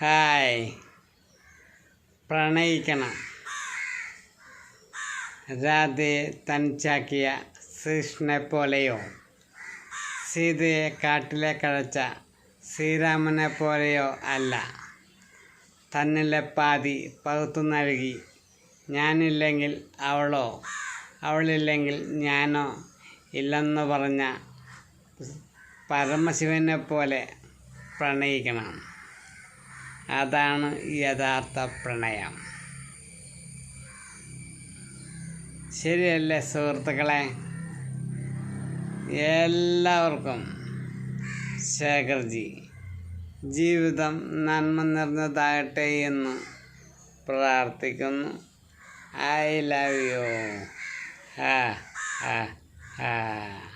Hi. പ്രണയിക്കണം. രാധയെ തനിച്ചാക്കിയ ശ്രീകൃഷ്ണനെ പോലെയോ? സീതയെ കാട്ടിലെ കഴിച്ച ശ്രീരാമനെ പോലെയോ അല്ല. തന്നിലെ പാതി പകുത്തു നൽകി ഞാനില്ലെങ്കിൽ അവളോ? അവളില്ലെങ്കിൽ ഞാനോ? ഇല്ലെന്ന് പറഞ്ഞ പരമശിവനെ പോലെ പ്രണയിക്കണം. അതാണ് യഥാർത്ഥ പ്രണയം. ശരിയല്ലേ സുഹൃത്തുക്കളെ? എല്ലാവർക്കും ശേഖർജി ജീവിതം നന്മ നിറഞ്ഞതാകട്ടെ എന്ന് പ്രാർത്ഥിക്കുന്നു. I love you. ഹാ ഹാ ഹാ.